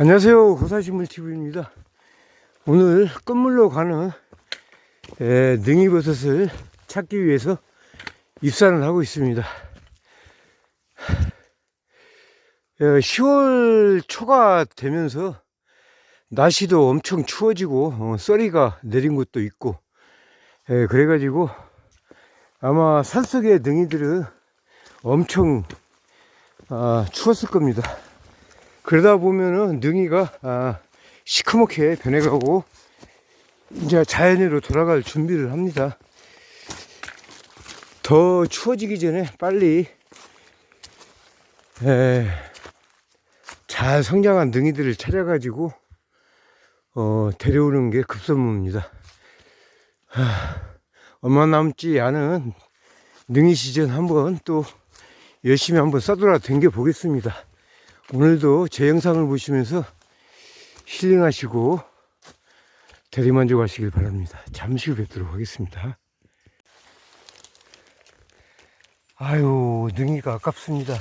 안녕하세요. 고사신물TV입니다. 오늘 끝물로 가는 에, 능이버섯을 찾기 위해서 입산을 하고 있습니다. 에, 10월 초가 되면서 날씨도 엄청 추워지고 어, 썰이가 내린 곳도 있고 에, 그래가지고 아마 산속의 능이들은 엄청 아, 추웠을 겁니다 그러다 보면은 능이가 아, 시커멓게 변해가고 이제 자연으로 돌아갈 준비를 합니다. 더 추워지기 전에 빨리 에, 잘 성장한 능이들을 찾아가지고 어, 데려오는 게 급선무입니다. 하, 얼마 남지 않은 능이 시즌 한번 또 열심히 한번 싸돌아 댕겨 보겠습니다. 오늘도 제 영상을 보시면서 힐링하시고 대리만족하시길 바랍니다. 잠시 후 뵙도록 하겠습니다. 아유, 능이가 아깝습니다.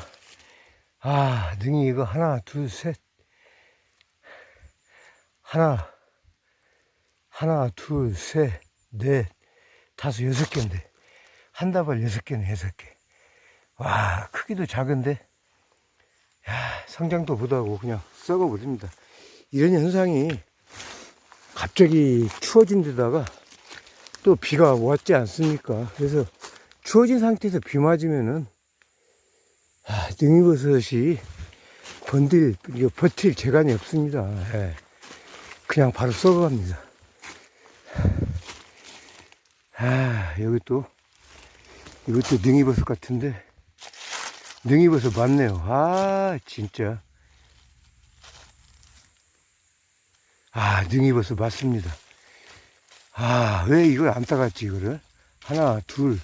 아, 능이 이거 하나, 둘, 셋. 하나, 하나, 둘, 셋, 넷, 다섯, 여섯 개인데. 한 다발 여섯 개네, 여섯 개. 와, 크기도 작은데. 야, 성장도 못하고 그냥 썩어버립니다. 이런 현상이 갑자기 추워진 데다가 또 비가 왔지 않습니까? 그래서 추워진 상태에서 비 맞으면은 아, 능이버섯이 번들, 버틸 재간이 없습니다. 예. 그냥 바로 썩어갑니다. 아, 여기 또, 이것도 능이버섯 같은데, 능이버섯 많네요. 아, 진짜. 아, 능이버섯 맞습니다. 아, 왜 이걸 안 따갔지, 이거를? 하나, 둘,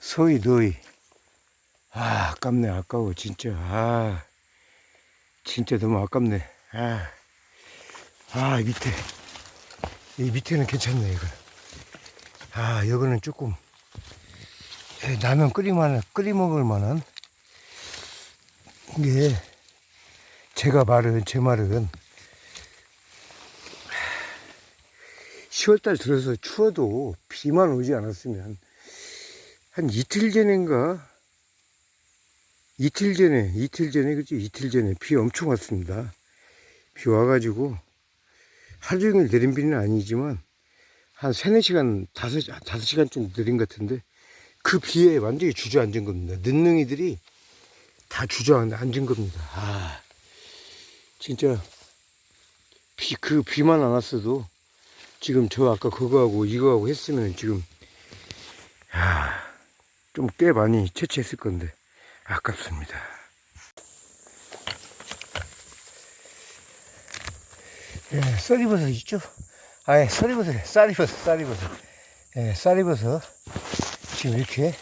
서희, 너희. 아, 아깝네, 아까워, 진짜. 아, 진짜 너무 아깝네. 아, 아, 이 밑에. 이 밑에는 괜찮네, 이거. 아, 이거는 조금, 예, 라면 끓이만, 끓이 먹을 만한, 이게, 제가 말은, 제 말은, 10월달 들어서 추워도 비만 오지 않았으면 한 이틀 전인가 이틀 전에 이틀 전에 그죠 이틀 전에 비 엄청 왔습니다 비 와가지고 하루 종일 내린 비는 아니지만 한 3, 4시간 5, 5시간 좀 내린 것 같은데 그 비에 완전히 주저앉은 겁니다 늦능이들이 다 주저앉은 겁니다 아 진짜 비 그 비만 안 왔어도 지금 저 아까 그거하고 이거하고 했으면 지금 좀꽤 많이 채취했을 건데 아깝습니다. 예, 쌀이버섯 있죠? 아예 쌀이버섯에 쌀이버섯 쌀이버섯 예, 쌀이버섯 지금 이렇게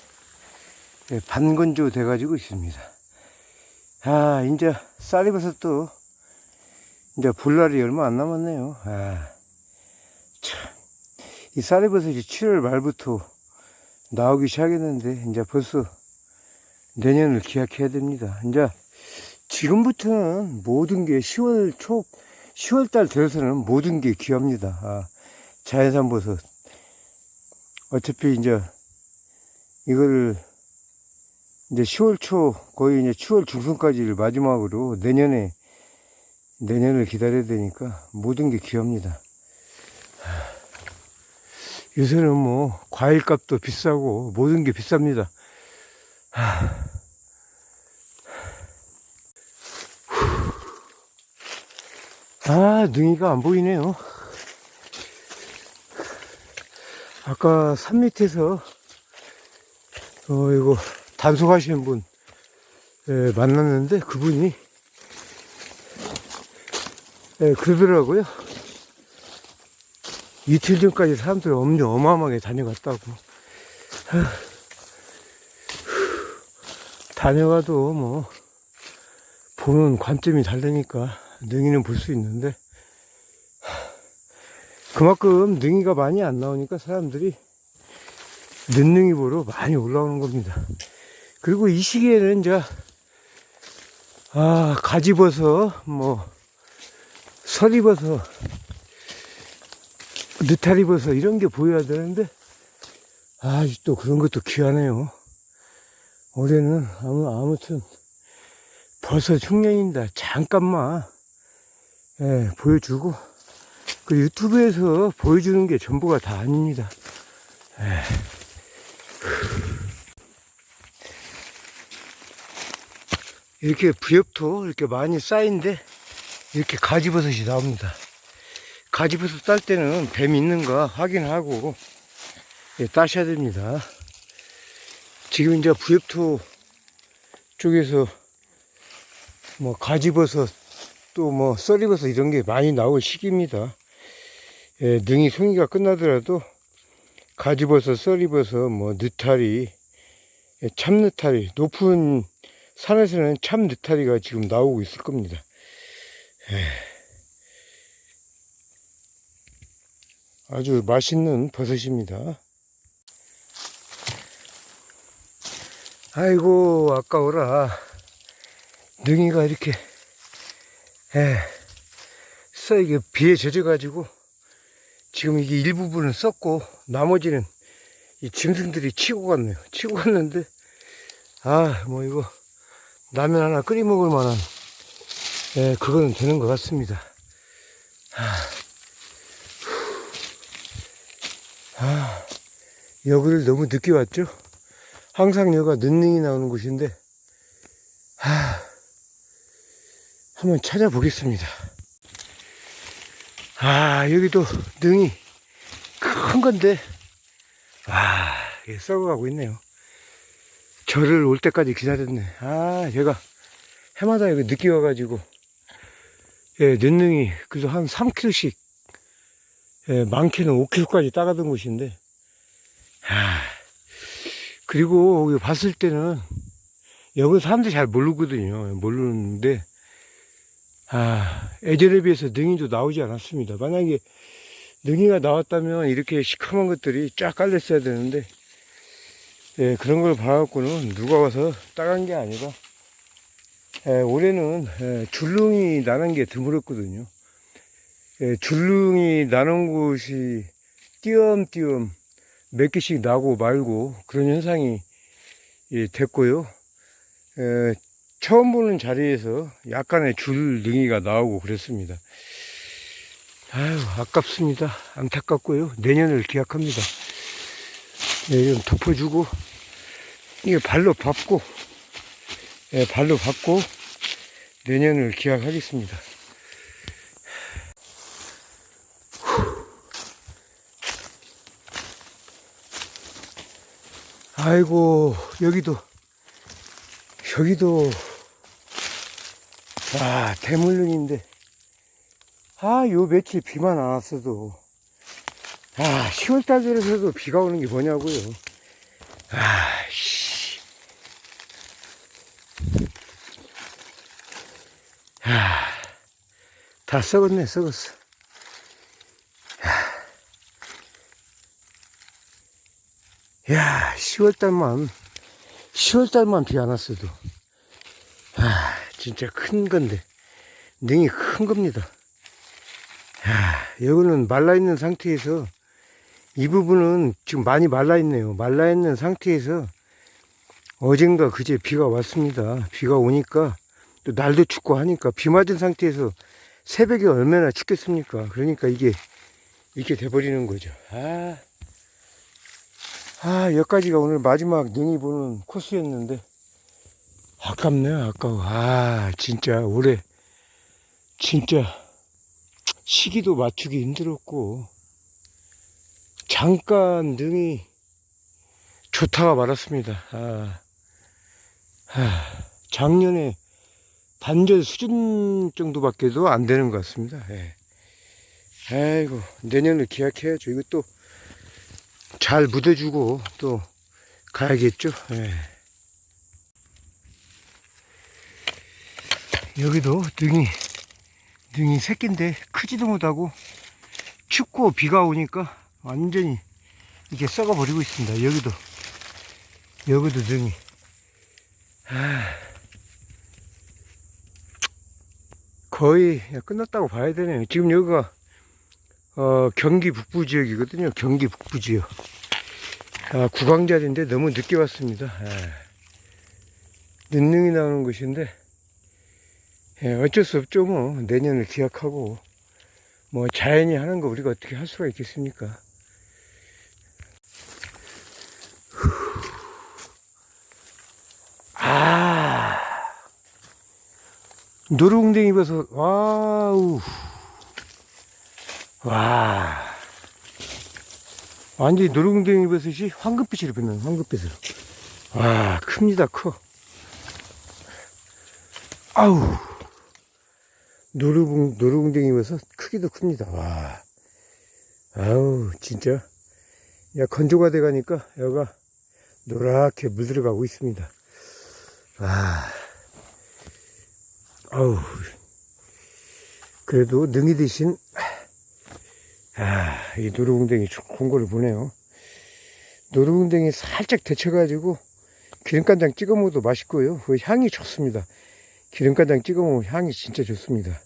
예, 반건조 돼가지고 있습니다. 아 이제 쌀이버섯도 이제 불날이 얼마 안 남았네요. 아. 이 쌀이버섯이 7월 말부터 나오기 시작했는데, 이제 벌써 내년을 기약해야 됩니다. 이제 지금부터는 모든 게 10월 초, 10월 달 들어서는 모든 게 귀합니다. 아, 자연산 버섯. 어차피 이제 이거를 이제 10월 초, 거의 이제 10월 중순까지를 마지막으로 내년에, 내년을 기다려야 되니까 모든 게 귀합니다. 요새는 뭐 과일값도 비싸고 모든 게 비쌉니다. 아 능이가 안 보이네요. 아까 산 밑에서 어 이거 단속하시는 분 예, 만났는데 그분이 예, 그러더라고요. 이틀 전까지 사람들이 엄청 어마어마하게 다녀갔다고. 다녀가도 뭐, 보는 관점이 다르니까 능이는 볼 수 있는데, 그만큼 능이가 많이 안 나오니까 사람들이 늦능이 보러 많이 올라오는 겁니다. 그리고 이 시기에는 이제 아 가지버섯 뭐 설이버섯 느타리버섯 이런 게 보여야 되는데 아 또 그런 것도 귀하네요. 올해는 아무 아무튼 버섯 흉년입니다. 잠깐만 예, 보여주고 그 유튜브에서 보여주는 게 전부가 다 아닙니다. 예. 이렇게 부엽토 이렇게 많이 쌓인데 이렇게 가지버섯이 나옵니다. 가지버섯 딸 때는 뱀 있는가 확인하고 예, 따셔야 됩니다. 지금 이제 부엽토 쪽에서 뭐 가지버섯 또뭐 썰이버섯 이런 게 많이 나올 시기입니다. 예, 능이 송이가 끝나더라도 가지버섯, 썰이버섯, 뭐 느타리, 예, 참느타리 높은 산에서는 참 느타리가 지금 나오고 있을 겁니다. 예. 아주 맛있는 버섯입니다. 아이고 아까워라. 능이가 이렇게 예, 써 이게 비에 젖어가지고 지금 이게 일부분은 썩고 나머지는 이 짐승들이 치고 갔네요. 치고 갔는데 아 뭐 이거 라면 하나 끓여 먹을 만한 예, 그거는 되는 것 같습니다. 아, 아, 여기를 너무 늦게 왔죠? 항상 여기가 늦능이 나오는 곳인데, 아, 한번 찾아보겠습니다. 아, 여기도 능이 큰 건데, 아, 이게 썩어가고 있네요. 저를 올 때까지 기다렸네. 아, 제가 해마다 여기 늦게 와가지고, 예, 늦능이, 그래서 한 3kg씩, 예, 많게는 5kg까지 따가던 곳인데, 아, 그리고 여기 봤을 때는, 여기 사람들이 잘 모르거든요. 모르는데, 아, 예전에 비해서 능이도 나오지 않았습니다. 만약에 능이가 나왔다면 이렇게 시커먼 것들이 쫙 깔렸어야 되는데, 예, 그런 걸 봐갖고는 누가 와서 따간 게 아니라, 예, 올해는 예, 줄릉이 나는 게 드물었거든요. 예, 줄릉이 나는 곳이 띄엄띄엄 몇 개씩 나고 말고 그런 현상이 예, 됐고요. 예, 처음 보는 자리에서 약간의 줄능이가 나오고 그랬습니다. 아유, 아깝습니다. 안타깝고요. 내년을 기약합니다. 예, 좀 덮어주고, 이게 발로 밟고, 예, 발로 밟고, 내년을 기약하겠습니다. 아이고, 여기도, 여기도, 와, 대물릉인데, 아, 요 며칠 비만 안 왔어도, 아, 10월달 들어서도 비가 오는 게 뭐냐고요. 아, 씨. 아, 다 썩었네, 썩었어. 야, 10월달만, 10월달만 비 안 왔어도, 아, 진짜 큰 건데, 능이 큰 겁니다. 야, 여기는 말라있는 상태에서, 이 부분은 지금 많이 말라있네요. 말라있는 상태에서, 어젠가 그제 비가 왔습니다. 비가 오니까, 또 날도 춥고 하니까, 비 맞은 상태에서 새벽에 얼마나 춥겠습니까? 그러니까 이게, 이렇게 돼버리는 거죠. 아. 아, 여기까지가 오늘 마지막 능이 보는 코스였는데, 아깝네요, 아까워. 아, 진짜, 올해, 진짜, 시기도 맞추기 힘들었고, 잠깐 능이 좋다가 말았습니다. 아, 아, 작년에 단절 수준 정도밖에도 안 되는 것 같습니다. 예. 아이고, 내년을 기약해야죠. 이것도 잘 묻어주고 또 가야겠죠. 예. 여기도 등이 등이 새끼인데 크지도 못하고 춥고 비가 오니까 완전히 이게 썩어 버리고 있습니다. 여기도, 여기도 등이. 아, 거의 끝났다고 봐야 되네요. 지금 여기가, 어, 경기 북부 지역이거든요. 경기 북부 지역. 아, 구강자리인데 너무 늦게 왔습니다. 아, 늦능이 나오는 곳인데, 예, 어쩔 수 없죠. 뭐, 내년을 기약하고, 뭐, 자연이 하는 거 우리가 어떻게 할 수가 있겠습니까? 아, 노루궁뎅이 버섯, 와우, 와. 완전히 노루궁뎅이 버섯이 황금빛으로 변는 황금빛으로. 와, 큽니다, 커. 아우. 노루궁, 노루궁뎅이 버섯 크기도 큽니다. 와. 아우, 진짜. 야, 건조가 돼 가니까 여가 노랗게 물들어가고 있습니다. 와. 아우. 그래도 능이 대신 아, 이 노루궁뎅이 좋은 거를 보네요. 노루궁뎅이 살짝 데쳐가지고 기름간장 찍어 먹어도 맛있고요. 그 향이 좋습니다. 기름간장 찍어 먹으면 향이 진짜 좋습니다.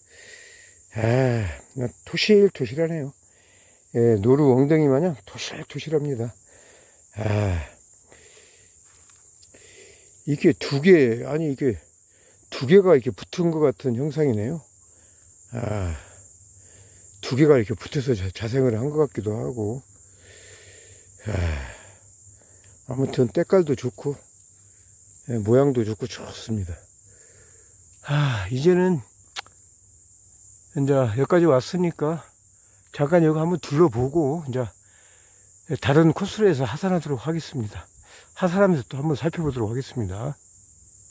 아, 토실토실하네요. 예, 노루 엉덩이 마냥 토실토실합니다. 아, 이게 두 개, 아니, 이게 두 개가 이렇게 붙은 것 같은 형상이네요. 아, 두 개가 이렇게 붙어서 자- 자생을 한 것 같기도 하고. 아, 아무튼 때깔도 좋고, 예, 모양도 좋고 좋습니다. 아, 이제는, 이제 여기까지 왔으니까, 잠깐 여기 한번 둘러보고, 이제, 다른 코스로 해서 하산하도록 하겠습니다. 하산하면서 또 한번 살펴보도록 하겠습니다.